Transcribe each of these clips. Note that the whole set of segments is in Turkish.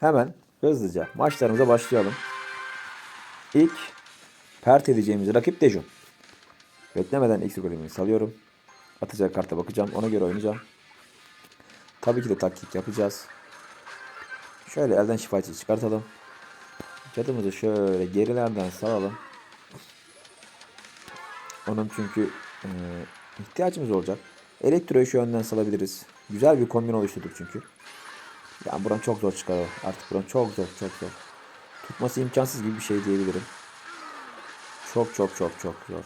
Hemen hızlıca maçlarımıza başlayalım. İlk pert edeceğimiz rakip Dejun. Beklemeden ilk golümü salıyorum. Atacağı karta bakacağım. Ona göre oynayacağım. Tabii ki de taktik yapacağız. Şöyle elden şifacıyı çıkartalım. Cadımızı şöyle gerilerden salalım. Onun çünkü e, ihtiyacımız olacak. Elektroyu şu önden salabiliriz. Güzel bir kombin oluşturduk çünkü. Yani buram çok zor çıkar. o. Artık buram çok zor, çok zor. Tutması imkansız gibi bir şey diyebilirim. Çok çok çok çok zor.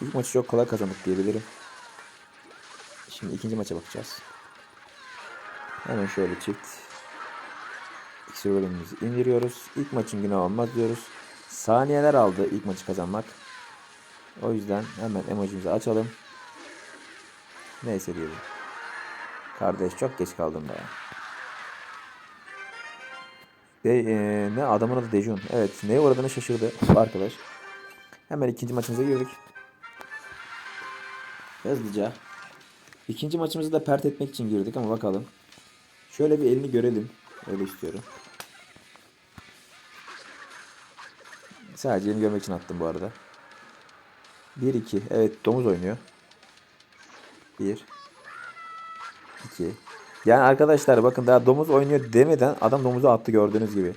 İlk maçı çok kolay kazandık diyebilirim. Şimdi ikinci maça bakacağız. Hemen şöyle çift. İksir bölümümüzü indiriyoruz. İlk maçın günü olmaz diyoruz. Saniyeler aldı ilk maçı kazanmak. O yüzden hemen emojimizi açalım. Neyse diyelim. Kardeş çok geç kaldım da. De, e, ne adamın adı Dejun. Evet neye uğradığını şaşırdı arkadaş. Hemen ikinci maçımıza girdik. Hızlıca. İkinci maçımızı da pert etmek için girdik ama bakalım. Şöyle bir elini görelim. Öyle istiyorum. Sadece elini görmek için attım bu arada. 1-2. Evet domuz oynuyor. 1 2 Yani arkadaşlar bakın daha domuz oynuyor demeden adam domuzu attı gördüğünüz gibi.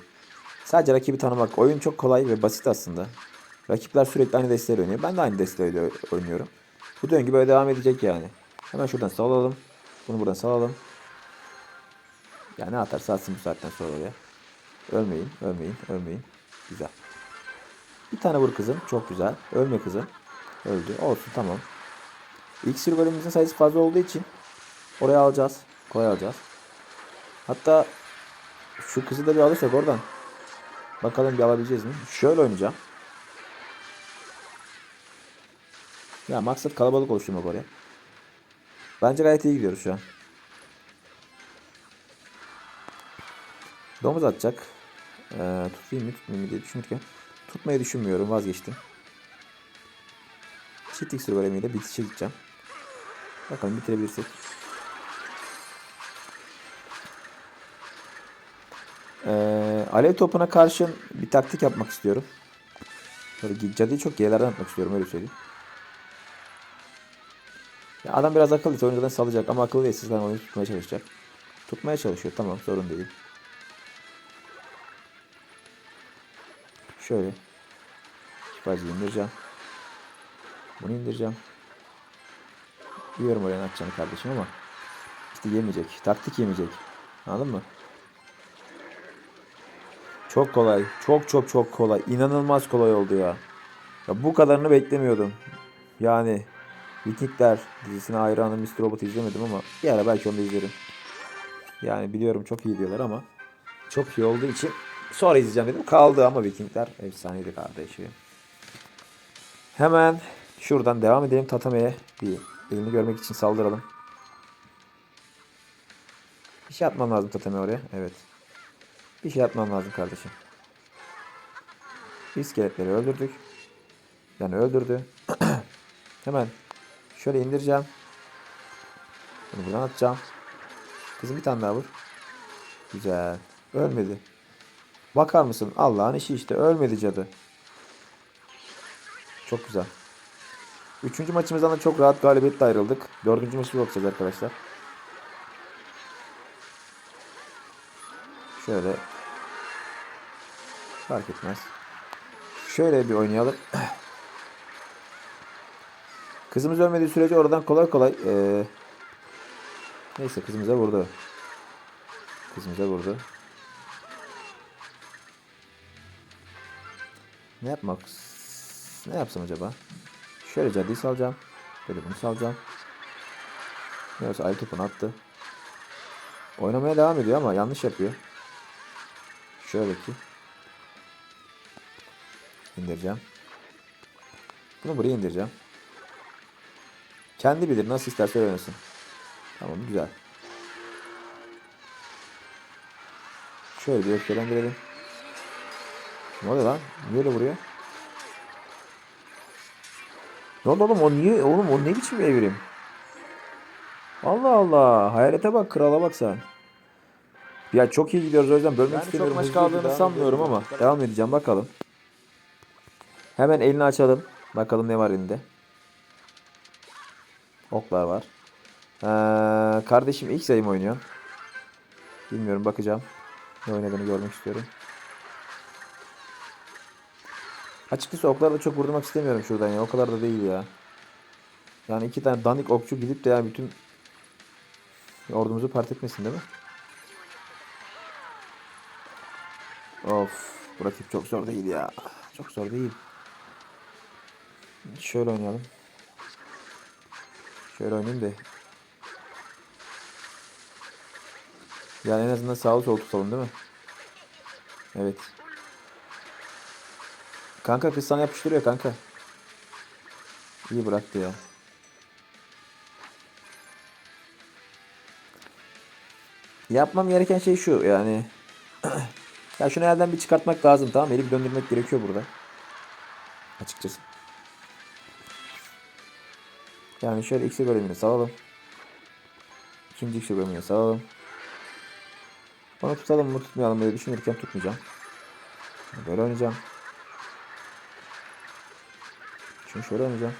Sadece rakibi tanımak. Oyun çok kolay ve basit aslında. Rakipler sürekli aynı desteğiyle oynuyor. Ben de aynı desteğiyle oynuyorum. Bu döngü böyle devam edecek yani. Hemen şuradan salalım. Bunu buradan salalım. Ya ne atarsa atsın bu saatten sonra oraya. Ölmeyin, ölmeyin, ölmeyin. Güzel. Bir tane vur kızım. Çok güzel. Ölme kızım. Öldü. Olsun tamam. İksir bölümümüzün sayısı fazla olduğu için oraya alacağız. Kolay alacağız. Hatta şu kızı da bir alırsak oradan. Bakalım bir alabileceğiz mi? Şöyle oynayacağım. Ya maksat kalabalık oluşturmak oraya. Bence gayet iyi gidiyoruz şu an. Domuz atacak. Ee, tutayım mı tutmayayım mı diye düşünürken. Tutmayı düşünmüyorum vazgeçtim. Çift iksir golemiyle bitişe gideceğim. Bakalım bitirebilirsek. Ee, alev topuna karşın bir taktik yapmak istiyorum. Böyle cadıyı çok gerilerden atmak istiyorum öyle söyleyeyim. Ya adam biraz akıllı oyuncudan salacak ama akıllı değil sizden oyunu tutmaya çalışacak. Tutmaya çalışıyor tamam sorun değil. Şöyle. Şifacıyı indireceğim. Bunu indireceğim. Biliyorum oraya atacağını kardeşim ama işte yemeyecek. Taktik yemeyecek. Anladın mı? Çok kolay. Çok çok çok kolay. İnanılmaz kolay oldu ya. Ya bu kadarını beklemiyordum. Yani Vikingler dizisine hayranım. Mr. Robot'u izlemedim ama bir ara belki onu da izlerim. Yani biliyorum çok iyi diyorlar ama çok iyi olduğu için sonra izleyeceğim dedim. Kaldı ama Vikingler efsaneydi kardeşim. Hemen şuradan devam edelim Tatame'ye. Bir elini görmek için saldıralım. Bir şey atmam lazım Tatame oraya. Evet. Bir şey atmam lazım kardeşim. İskeletleri öldürdük. Yani öldürdü. Hemen şöyle indireceğim. Bunu buradan atacağım. Kızım bir tane daha vur. Güzel. Ölmedi. Bakar mısın? Allah'ın işi işte. Ölmedi cadı. Çok güzel. Üçüncü maçımızdan da çok rahat galibiyetle ayrıldık. Dördüncü maçı bakacağız arkadaşlar. Şöyle. Fark etmez. Şöyle bir oynayalım. Kızımız ölmediği sürece oradan kolay kolay ee... neyse kızımıza vurdu. Kızımıza vurdu. Ne yapmak ne yapsam acaba? Şöyle cadıyı salacağım. Böyle bunu salacağım. Neyse ayı topunu attı. Oynamaya devam ediyor ama yanlış yapıyor. Şöyle ki. İndireceğim. Bunu buraya indireceğim. Kendi bilir nasıl isterse oynasın. Tamam güzel. Şöyle bir öfkelendirelim. Ne oluyor lan? Niye öyle vuruyor? Ne oldu oğlum o niye oğlum o ne biçim bir evrim? Allah Allah hayalete bak krala bak sen. Ya çok iyi gidiyoruz o yüzden bölmek Yani istemiyorum. çok Maç kaldığını sanmıyorum ama devam edeceğim bakalım. Hemen elini açalım. Bakalım ne var elinde. Oklar var. Ee, kardeşim ilk sayım oynuyor. Bilmiyorum bakacağım. Ne oynadığını görmek istiyorum. Açıkçası oklarla çok vurmak istemiyorum şuradan ya. O kadar da değil ya. Yani iki tane danik okçu gidip de yani bütün ordumuzu part etmesin değil mi? Of. Bu rakip çok zor değil ya. Çok zor değil. Şöyle oynayalım. Şöyle oynayayım da. Yani en azından sağ sol tutalım değil mi? Evet. Kanka kız sana yapıştırıyor kanka. İyi bıraktı ya. Yapmam gereken şey şu yani. ya şunu elden bir çıkartmak lazım tamam? Eli bir döndürmek gerekiyor burada. Açıkçası. Yani şöyle X'e bölümünü salalım. İkinci X'e bölümünü salalım. Onu tutalım mı tutmayalım diye düşünürken tutmayacağım. Böyle oynayacağım. Şimdi şöyle oynayacağım.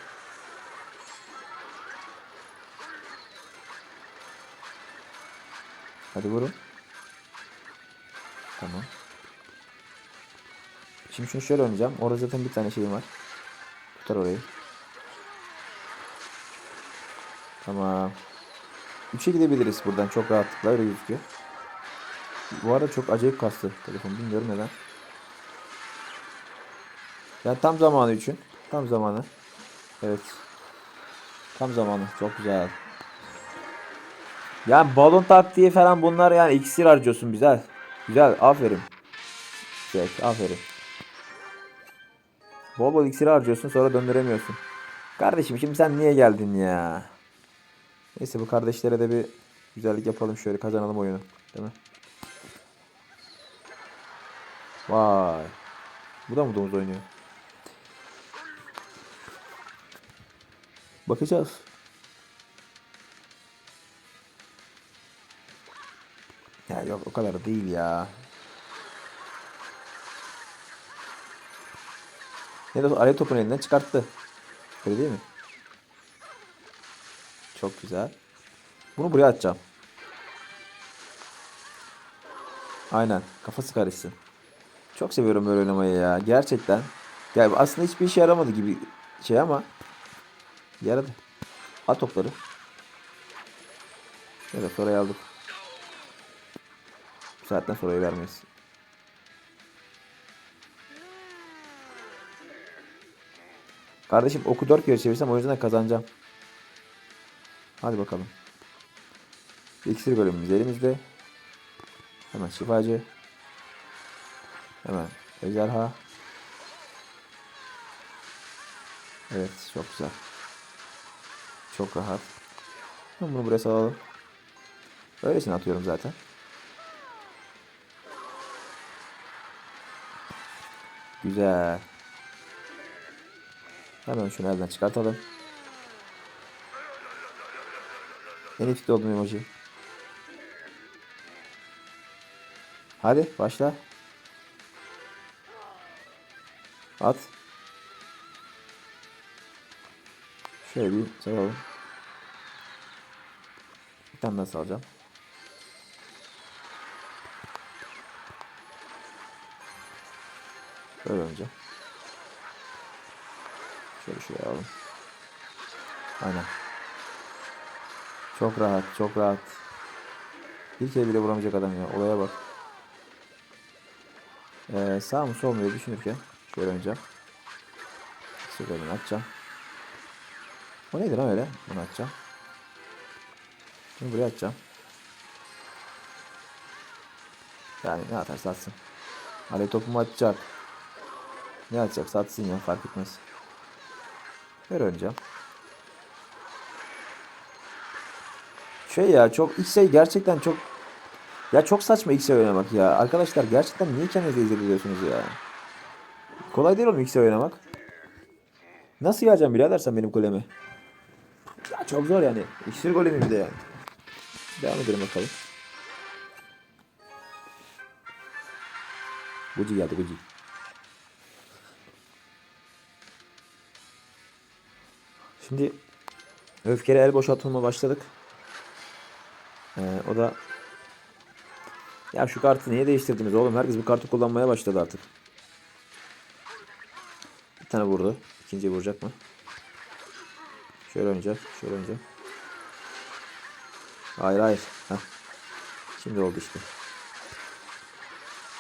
Hadi vurun. Tamam. Şimdi şunu şöyle oynayacağım. Orada zaten bir tane şeyim var. Tutar orayı. Tamam. Üçe gidebiliriz buradan çok rahatlıkla öyle gözüküyor. Bu arada çok acayip kastı telefon bilmiyorum neden. Yani tam zamanı için. Tam zamanı. Evet. Tam zamanı. Çok güzel. Yani balon taktiği falan bunlar yani iksir harcıyorsun güzel. Güzel aferin. Güzel aferin. Bol bol iksir harcıyorsun sonra döndüremiyorsun. Kardeşim şimdi sen niye geldin ya? Neyse bu kardeşlere de bir güzellik yapalım şöyle kazanalım oyunu. Değil mi? Vay. Bu da mı domuz oynuyor? Bakacağız. Ya yok o kadar değil ya. Ne de araya topun elinden çıkarttı. Öyle değil mi? Çok güzel. Bunu buraya atacağım. Aynen. Kafası karışsın. Çok seviyorum böyle oynamayı ya. Gerçekten. Yani aslında hiçbir işe yaramadı gibi şey ama yaradı. At topları. Evet oraya aldık. Bu saatten sonra vermeyiz. Kardeşim oku 4 kere çevirsem o yüzden kazanacağım. Hadi bakalım. İksir bölümümüz elimizde. Hemen şifacı. Hemen ejderha. Evet çok güzel. Çok rahat. Ben bunu buraya salalım. Öylesine atıyorum zaten. Güzel. Hemen şunu elden çıkartalım. En etkili oldum emoji. Hadi başla. At. Şöyle bir sayalım. Bir tane daha salacağım. Böyle önce. Şöyle şuraya alalım. Aynen. Çok rahat, çok rahat. Bir kere bile vuramayacak adam ya. Olaya bak. Ee, sağ mı sol mu diye düşünürken şöyle oynayacağım. Sıfırını atacağım. O neydi lan öyle? Bunu atacağım. Bunu buraya atacağım. Yani ne atarsa atsın. Hadi topumu atacak. Ne atacak satsın ya fark etmez. Böyle oynayacağım. Şey ya çok X şey gerçekten çok ya çok saçma X'e oynamak ya. Arkadaşlar gerçekten niye kendinize izin ediyorsunuz ya? Kolay değil oğlum X'e oynamak. Nasıl geleceğim birader sen benim kuleme? Ya çok zor yani. İksir golemi bir de yani. Devam edelim bakalım. Gucci geldi Gucci. Şimdi öfkeli el boşaltılma başladık. Ee, o da ya şu kartı niye değiştirdiniz oğlum? Herkes bu kartı kullanmaya başladı artık. Bir tane vurdu. İkinciyi vuracak mı? Şöyle oynayacak. Şöyle oynayacak. Hayır hayır. Heh. Şimdi oldu işte.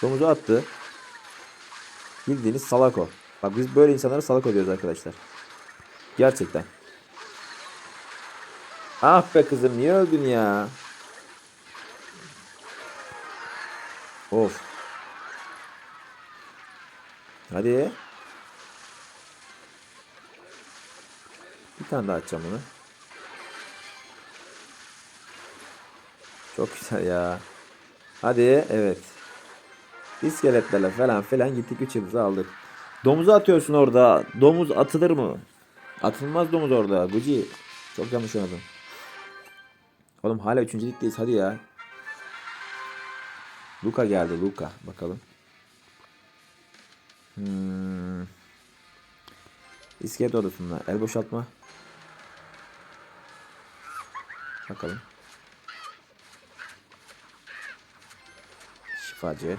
Domuzu attı. Bildiğiniz salako. Bak biz böyle insanlara salako diyoruz arkadaşlar. Gerçekten. Ah be kızım niye öldün ya? Of. Hadi. Bir tane daha açacağım bunu. Çok güzel ya. Hadi evet. İskeletlerle falan filan gittik 3 yıldızı aldık. Domuzu atıyorsun orada. Domuz atılır mı? Atılmaz domuz orada. Guci. Çok yanlış oynadın. Oğlum hala 3. ligdeyiz hadi ya. Luka geldi Luka. Bakalım. Hmm. İskelet odasında el boşaltma. Bakalım. Şifacı.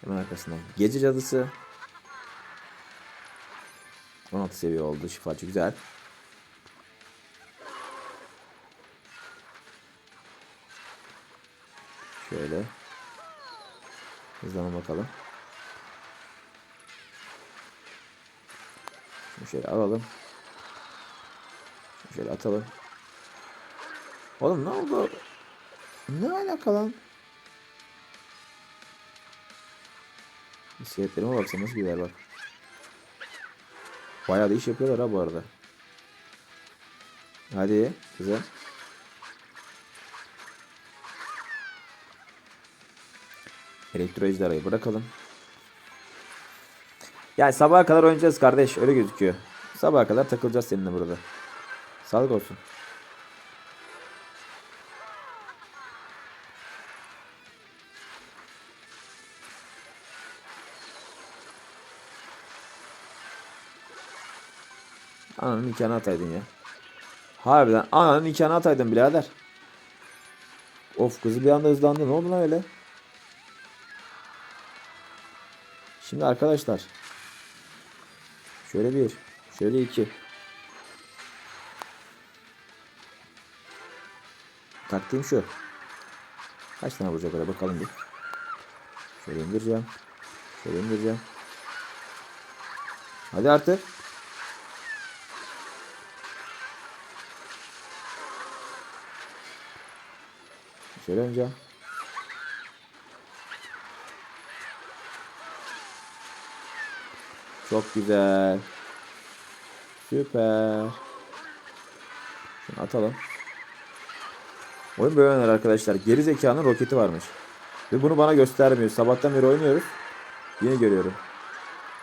Hemen arkasından gece cadısı. 16 seviye oldu şifacı güzel. Şöyle. Hızlanın bakalım. Şunu şöyle alalım. Şunu şöyle atalım. Oğlum ne oldu? Ne alaka lan? İskeletlerime baksana nasıl gider bak. Bayağı da iş yapıyorlar ha bu arada. Hadi güzel. Elektro ejderhayı bırakalım. Yani sabaha kadar oynayacağız kardeş. Öyle gözüküyor. Sabaha kadar takılacağız seninle burada. Sağlık olsun. Ananın nikahını ataydın ya. Harbiden ananın nikahını ataydın birader. Of kızı bir anda hızlandı. Ne oldu lan öyle? Şimdi arkadaşlar. Şöyle bir. Şöyle iki. Taktiğim şu. Kaç tane vuracak öyle bakalım bir. Şöyle indireceğim. Şöyle indireceğim. Hadi artık. Şöyle. Çok güzel. Süper. Şunu atalım. Oyun böyle oynar arkadaşlar. Geri zekanın roketi varmış. Ve bunu bana göstermiyor. Sabahtan beri oynuyoruz. Yeni görüyorum.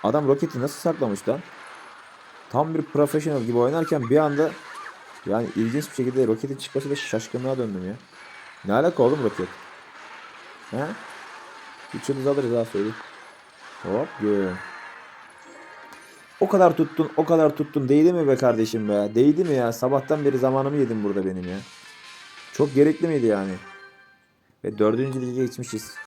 Adam roketi nasıl saklamış lan? Tam bir professional gibi oynarken bir anda yani ilginç bir şekilde roketin çıkması da şaşkınlığa döndüm ya. Ne alaka oğlum roket? He? Üç yıldız alırız ha söyleyeyim. Hop gö. O kadar tuttun, o kadar tuttun. Değdi mi be kardeşim be? Değdi mi ya? Sabahtan beri zamanımı yedim burada benim ya. Çok gerekli miydi yani? Ve dördüncü lige geçmişiz.